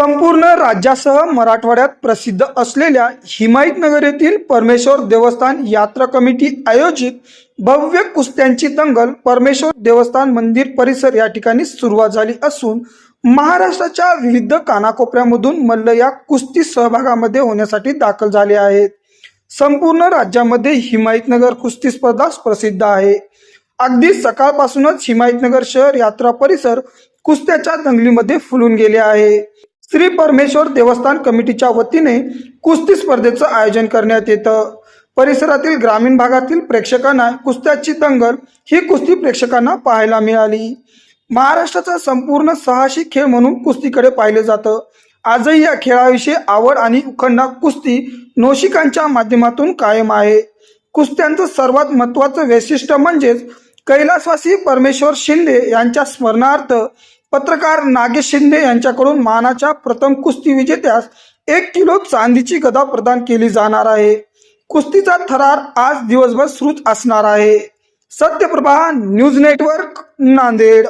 संपूर्ण राज्यासह मराठवाड्यात प्रसिद्ध असलेल्या हिमायतनगर येथील परमेश्वर देवस्थान यात्रा कमिटी आयोजित भव्य कुस्त्यांची दंगल परमेश्वर देवस्थान मंदिर परिसर या ठिकाणी सुरुवात झाली असून महाराष्ट्राच्या विविध कानाकोपऱ्यामधून मल्ल या कुस्ती सहभागामध्ये होण्यासाठी दाखल झाले आहेत. संपूर्ण राज्यामध्ये हिमायतनगर कुस्ती स्पर्धा प्रसिद्ध आहे. अगदी सकाळपासूनच हिमायतनगर शहर यात्रा परिसर कुस्त्याच्या दंगलीमध्ये फुलून गेले आहे. श्री परमेश्वर देवस्थान कमिटीच्या वतीने कुस्ती स्पर्धेचं आयोजन करण्यात येतं. परिसरातील ग्रामीण भागातील प्रेक्षकांना कुस्त्याची दंगल ही कुस्ती प्रेक्षकांना पाहायला मिळाली. महाराष्ट्राचा संपूर्ण साहसी खेळ म्हणून कुस्तीकडे पाहिले जातं. आजही या खेळाविषयी आवड आणि उखंडा कुस्ती नोशिकांच्या माध्यमातून कायम आहे. कुस्त्यांचं सर्वात महत्त्वाचं वैशिष्ट्य म्हणजेच कैलासवासी परमेश्वर शिंदे यांच्या स्मरणार्थ पत्रकार नागेश शिंदे यांच्याकडून मानाच्या प्रथम कुस्ती विजेत्यास एक किलो चांदीची गदा प्रदान केली जाणार आहे. कुस्तीचा थरार आज दिवसभर सुरूच असणार आहे. Satyaprabha news network Nanded.